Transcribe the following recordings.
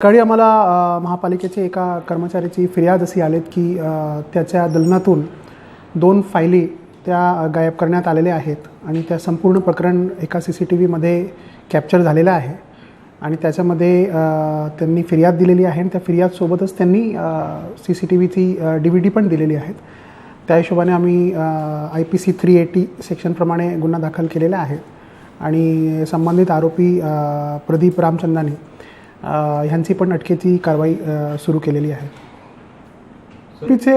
सकाळी आम्हाला महापालिकेचे एका कर्मचाऱ्याची फिर्याद अशी आलेत की त्याच्या दलनातून दोन फायली त्या गायब करण्यात आलेल्या आहेत आणि त्या संपूर्ण प्रकरण एका सी सी टी व्हीमध्ये कॅप्चर झालेलं आहे आणि त्याच्यामध्ये त्यांनी फिर्याद दिलेली आहे आणि त्या फिर्यादसोबतच त्यांनी सी सी टी व्हीची डी व्ही डी पण दिलेली आहेत. त्या हिशोबाने आम्ही I P C three eighty सेक्शनप्रमाणे गुन्हा दाखल केलेला आहे आणि संबंधित आरोपी प्रदीप रामचंदानी ह्यांची पण अटकेची कारवाई सुरू केलेली आहे. तिचे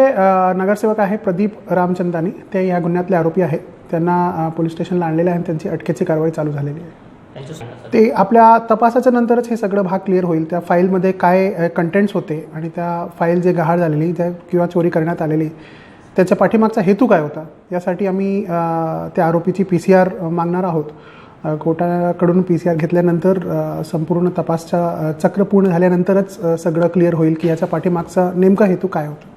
नगरसेवक आहे प्रदीप रामचंदानी. ते या गुन्ह्यातले आरोपी आहेत. त्यांना पोलीस स्टेशनला आणलेले आहे आणि त्यांची अटकेची कारवाई चालू झालेली आहे. ते आपल्या तपासाच्या नंतरच हे सगळं भाग क्लिअर होईल. त्या फाईलमध्ये काय कंटेंट्स होते आणि त्या फाईल जे गहाळ झालेली त्या किंवा चोरी करण्यात आलेली त्याच्या पाठीमागचा हेतू काय होता? यासाठी आम्ही त्या आरोपीची पी सी आर मागणार आहोत. कोर्टाकडून पी सी आर घेतल्यानंतर संपूर्ण तपासचा चक्र पूर्ण झाल्यानंतरच सगळं क्लिअर होईल की याच्या पाठीमागचा नेमका हेतू काय होता?